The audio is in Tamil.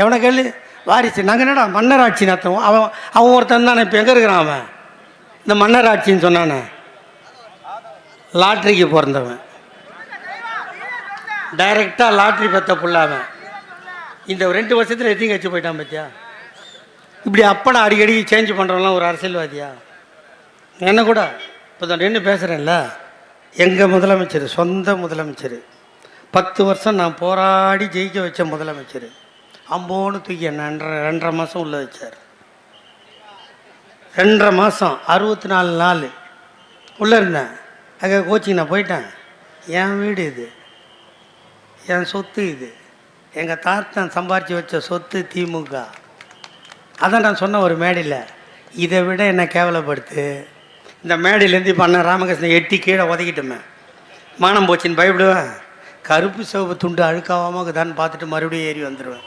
எவனை கேள்வி வாரிசு. நாங்கள் என்னடா மன்னராட்சி நடத்துவோம் அவன் அவன் ஒருத்தன் தானே. இப்போ எங்கே இருக்கிறான் அவன்? இந்த மன்னராட்சின்னு சொன்னானே. லாட்ரிக்கு பிறந்தவன். டைரெக்டாக லாட்ரி பற்ற புள்ள அவன். இந்த ரெண்டு வருஷத்தில் எத்தையும் கட்சி போயிட்டான் பத்தியா? இப்படி அப்பனை அடிக்கடி சேஞ்ச் பண்ணுறவங்களாம் ஒரு அரசியல்வாதியா? என்ன கூட? இப்போ தான் நின்று பேசுகிறேன்ல எங்கள் முதலமைச்சர்? சொந்த முதலமைச்சர். பத்து வருஷம் நான் போராடி ஜெயிக்க வச்ச முதலமைச்சர். அம்போன்னு தூக்கி ரெண்டரை ரெண்டரை மாதம் உள்ள வச்சார். ரெண்டரை மாதம் அறுபத்தி நாலு நாள். உள்ளே இருந்தேன். அங்கே கோச்சிங் நான் போயிட்டேன். என் வீடு இது. என் சொத்து இது. எங்கள் தாத்தன் சம்பாரித்து வச்ச சொத்து திமுக. அதான் நான் சொன்ன ஒரு மேடையில் இதை விட என்னை கேவலப்படுத்து? இந்த மேடையிலேருந்து இப்போ அண்ணன் ராமகிருஷ்ணன் எட்டி கீழே உதக்கிட்டுமே. மானம் போச்சுன்னு பயப்படுவேன். கருப்பு சிவப்பு துண்டு அழுக்காவாமல் தான் பார்த்துட்டு மறுபடியும் ஏறி வந்துடுவேன்